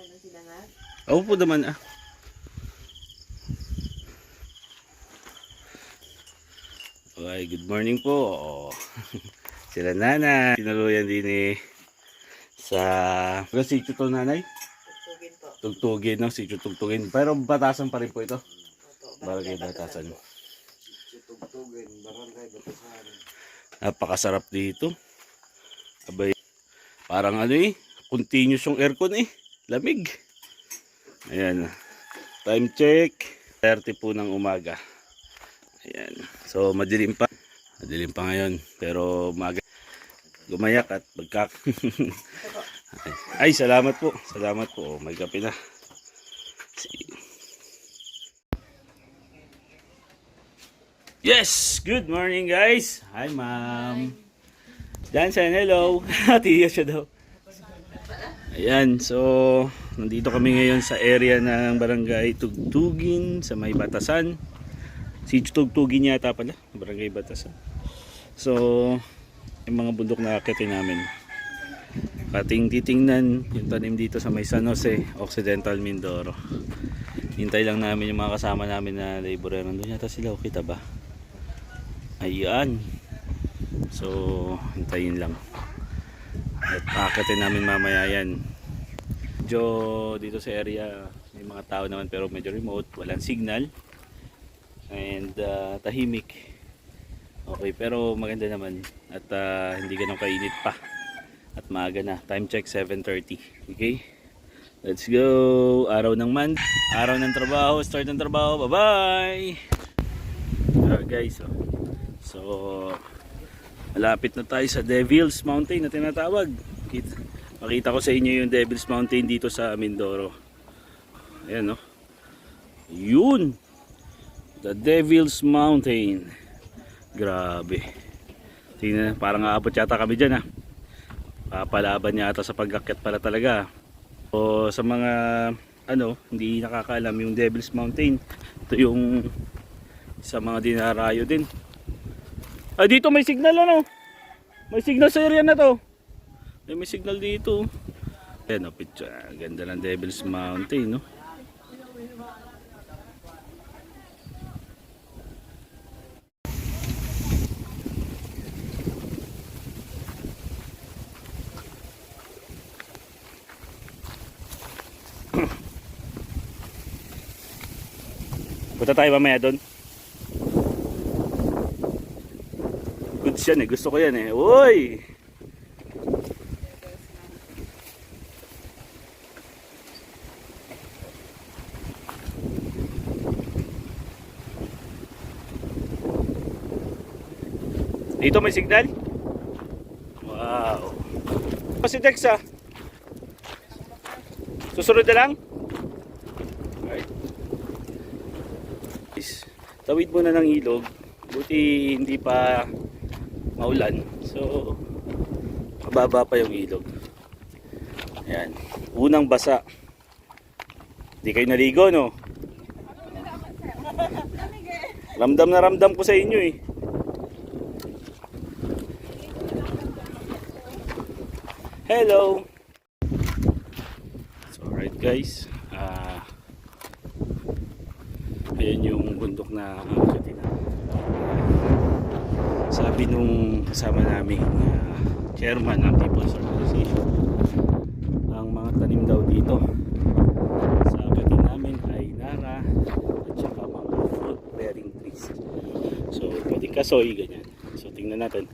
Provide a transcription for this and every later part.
Okay lang sila nga. Oo po naman ah. Okay, good morning po. Oh. Sila nana. Tinaluyan din eh. Sa... Pero si to nanay? Tugtugin po. Tugtugin, no? Si tugtugin. Pero batasan pa rin po ito. Barangay batasan. Tugtugin, barangay, batasan. Napakasarap dito. Abay, parang ano eh, continuous yung aircon eh. Lamig. Ayan. Time check. 30 po ng umaga. Ayan. So, madilim pa. Madilim pa ngayon. Pero umaga. Gumayak at magkak. Ay, salamat po. Salamat po. Oh, may kape na. Yes! Good morning guys! Hi ma'am! Jansen, hello! Tiya siya daw. Ayan, so nandito kami ngayon sa area ng barangay Tugtugin sa may Batasan. Si Tugtugin yata pala, barangay Batasan. So, yung mga bundok na akitin namin. Kating titingnan yung tanim dito sa may San Jose, Occidental Mindoro. Hintay lang namin yung mga kasama namin na laborer. Nandun yata sila, o kita ba? Ayan. So, hintayin lang. At pakatin namin mamaya yan. Medyo dito sa area, may mga tao naman pero medyo remote, walang signal. And uh, tahimik. Okay, pero maganda naman. At uh, hindi ganun kainit pa. At maaga na. Time check 7.30. Okay? Let's go! Araw ng month. Araw ng trabaho. Start ng trabaho. Bye-bye! Ah, guys, oh. So, malapit na tayo sa Devil's Mountain na tinatawag. Kita, makita ko sa inyo yung Devil's Mountain dito sa Mindoro. Ayan, no? Yun! The Devil's Mountain. Grabe. Tingnan, parang aabot yata kami dyan, ha? Papalaban yata sa pag-akyat pala talaga. O sa mga, ano, hindi nakakaalam yung Devil's Mountain. Ito yung sa mga dinarayo din. Ah, dito may signal ano? May signal sa area na to. Ay, may signal dito. Ayan, oh, picture. Ah, Ganda ng Devil's Mountain, no? Punta tayo mamaya doon. Goods yan eh. Gusto ko yan eh. Uy! Dito may signal? Wow. Pa si Dexa. Susunod na lang? Alright. Tawid muna ng ilog. Buti hindi pa maulan. So, mababa pa yung ilog. Ayan. Unang basa. Hindi kayo naligo, no? Ramdam na ramdam ko sa inyo eh. Hello! So, alright guys. Ah... ayan yung bundok na akitin na sabi nung kasama namin uh, chairman ng People's Organization ang mga tanim daw dito sa akitin namin ay nara at saka mga fruit bearing trees so pwede kasoy ganyan so tingnan natin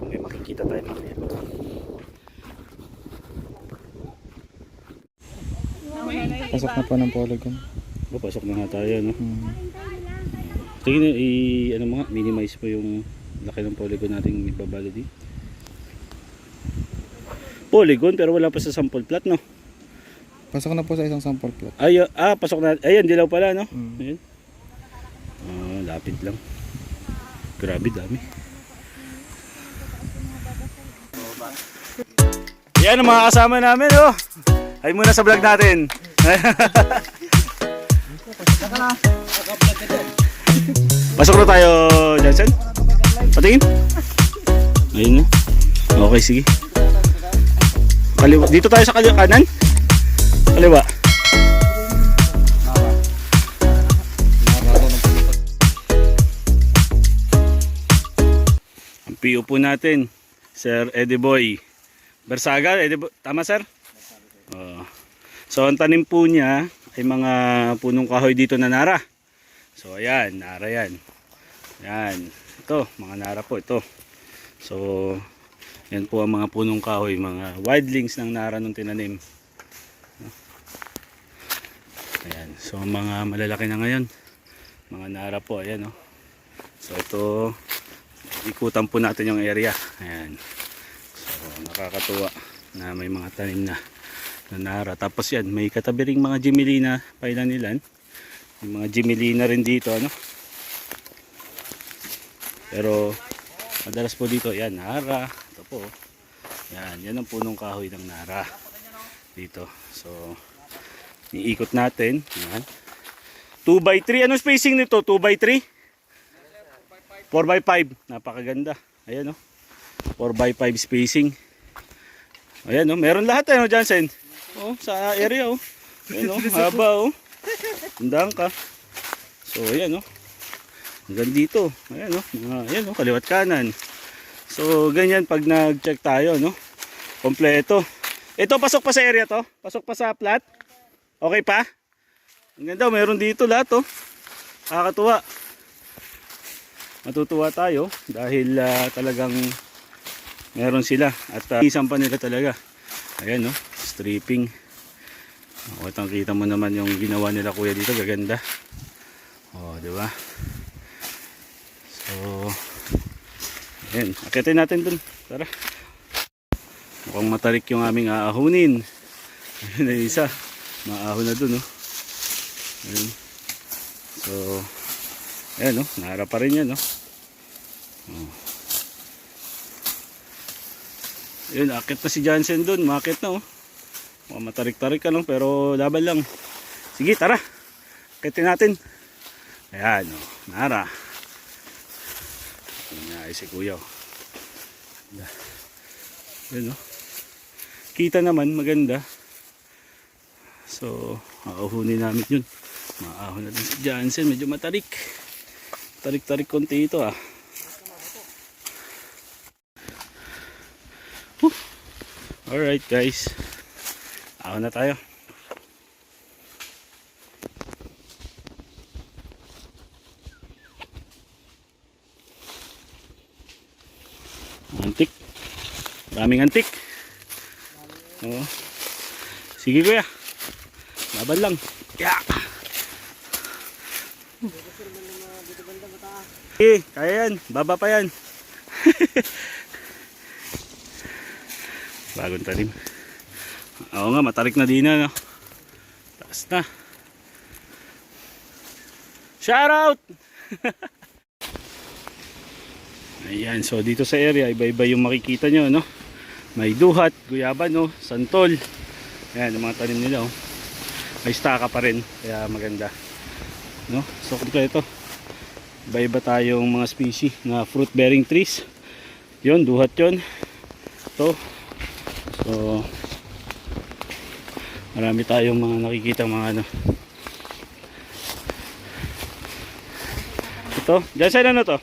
kung may makikita tayo mamaya Pasok na po ng polygon. papasok na nga tayo no Hmm. tingnan i ano mga minimize po yung laki ng polygon nating ibabalo dito polygon pero wala pa sa sample plot no Pasok na po sa isang sample plot. Ay, ah, pasok na. Ayan, dilaw pala, no? Mm. Ayan. Ah, lapit lang. Grabe, dami. Yan ang mga kasama namin, oh. Ay muna sa vlog natin. Pasok na tayo, Johnson. Patingin. Ayun na. Okay, sige. Kaliwa. Dito tayo sa kaliwa kanan. Kaliwa. Ang PO po natin, Sir Eddie Boy. Bersaga, Eddie Boy. Tama, sir? Oo. So, ang tanim po niya ay mga punong kahoy dito na nara. So, ayan, nara yan. Ayan. Ito, mga nara po ito. So, yan po ang mga punong kahoy, mga wildlings ng nara nung tinanim. Ayan. So, mga malalaki na ngayon. Mga nara po, ayan oh. So, ito, ikutan po natin yung area. Ayan. So, nakakatuwa na may mga tanim na na nara. Tapos yan, may katabi ring mga Jimelina, pailanilan. Yung mga Jimelina rin dito, ano. Pero, madalas po dito, yan, nara. Ito po. Yan, yan ang punong kahoy ng nara. Dito. So, iikot natin. Yan. 2 by 3 Anong spacing nito? 2 by 3 4 by 5 Napakaganda. Ayan o. 4 by 5 spacing. Ayan o. Meron lahat eh, no, Jansen? Oh, sa area oh. Ayan oh, haba oh. Tandaan ka. So, ayan oh. Hanggang dito. Ayan oh. Mga, ayan oh, kaliwat kanan. So, ganyan pag nag-check tayo, no? Kompleto. Ito, pasok pa sa area to? Pasok pa sa plat? Okay pa? Ang ganda, meron dito lahat oh. Nakakatuwa. Matutuwa tayo dahil ah, talagang meron sila at uh, isang pa nila talaga. Ayan no, stripping. O, itang kita mo naman yung ginawa nila kuya dito, gaganda. Oh, di ba? So, ayan, akitin natin dun. Tara. Mukhang matarik yung aming aahunin. Ayun na isa. Maahon na dun, oh. Ayan. So, ayan, no? Nara pa rin yan, no? Oh. Ayun, akit na si Jansen dun. Makit na, oh. Mukhang matarik-tarik ka, no? Pero laban lang. Sige, tara. Akitin natin. Ayan, oh. Nara. Ayan si kuya. Ayan, oh. Kita naman, maganda. So, auhunin namin yun. Maahon natin si Jansen. Medyo matarik. Tarik-tarik konti ito ah. Alright guys. Ahon na tayo. Antik. Daming antik. Oo. Sige kuya. Laban lang. Yeah. Eh, kaya yan. Baba pa yan. Bagong talim. Oo nga, matarik na din na. No? Taas na. Shout out! Ayan, so dito sa area, iba-iba yung makikita nyo, no? May duhat, guyaban, no? Santol. Ayan, yung mga tanim nila, oh. May staka pa rin, kaya maganda. No? So, ito. Iba-iba tayong mga species na fruit bearing trees. Yun, duhat yun. Ito. So, marami tayong mga nakikita mga ano. Ito, dyan saan ano to?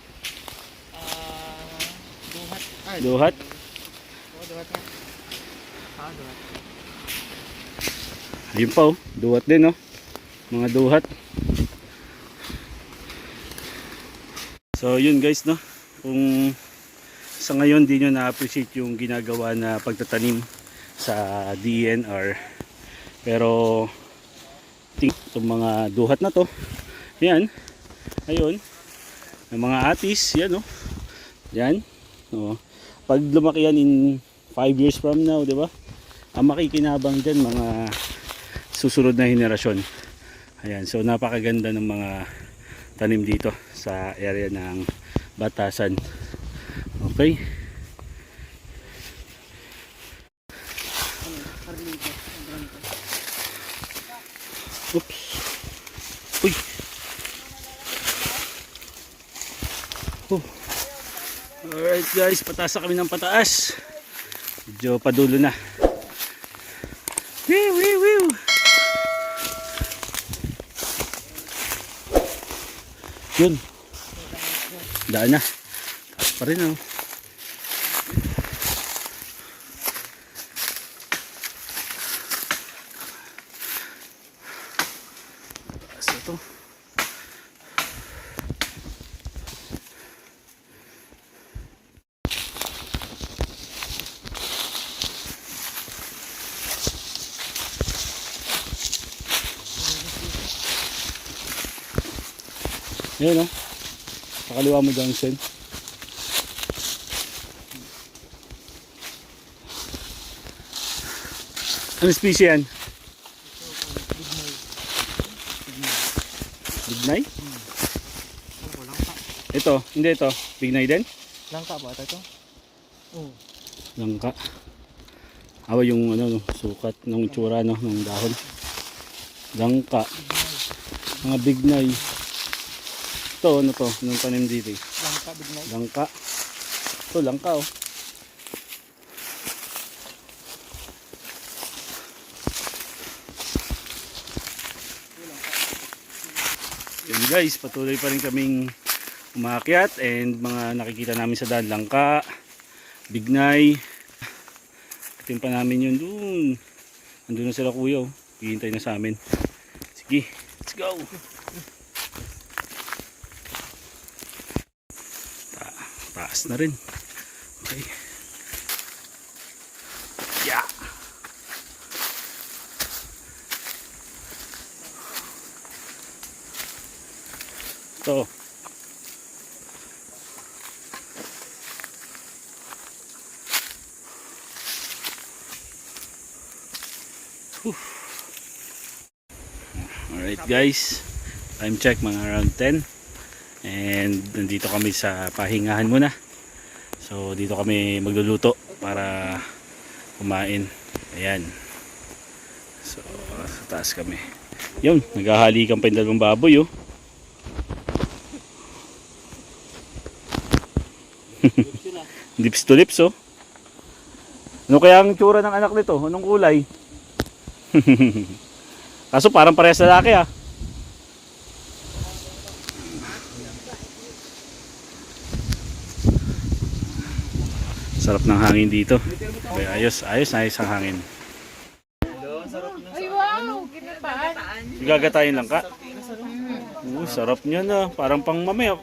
duhat. Ay, Duhat. oh, duhat na. Ah, duhat. Ayun pa oh, duhat din oh. Mga duhat. So yun guys no, kung sa ngayon di nyo na-appreciate yung ginagawa na pagtatanim sa DNR. Pero itong mga duhat na to, yan, ayun, ng mga atis, yan oh, yan, oh. Pag lumaki yan in 5 years from now, di ba? Ang makikinabang dyan mga susunod na henerasyon. Ayan, so napakaganda ng mga tanim dito sa area ng Batasan. Okay? Alright guys, pataas kami ng pataas. Medyo padulo na. Wee, wee, wee. Yun. Daan na. Taas pa rin oh. Yun oh. Pakaliwa mo junction. Ano species yan? Bignay? Ito, hindi ito. Bignay din? Langka ba ito? ito? Oo. Langka. Awa yung ano, no, sukat ng itsura no, ng dahon. Langka. Mga bignay. Ito, ano to? Anong tanim dito? Langka, bignay. Langka. Ito, langka oh. Yun guys, patuloy pa rin kaming umakyat and mga nakikita namin sa daan langka, bignay. Atin pa namin yun dun. Andun na sila kuya oh. Hihintay na sa amin. Sige, let's go. Taas na rin. Okay. Yeah. Ito. Alright guys, time check mga around 10 and nandito kami sa pahingahan muna. So dito kami magluluto para kumain. Ayan. So sa taas kami. Yun, naghahalikan pa yung dalawang baboy oh. lips to lips oh. Ano kaya ang tsura ng anak nito? Anong kulay? Kaso parang parehas lalaki ah. Sarap ng hangin dito. Kaya ayos, ayos, ayos ang hangin. Ay, wow! Ginapaan. Gagatayin lang ka. Oo, sarap niya na. Parang pang mamaya.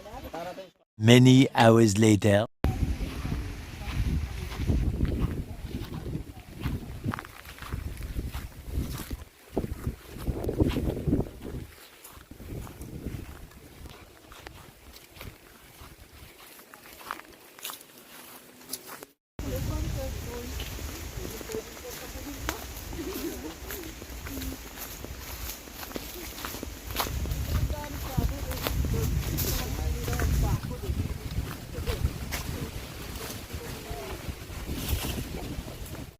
Many hours later.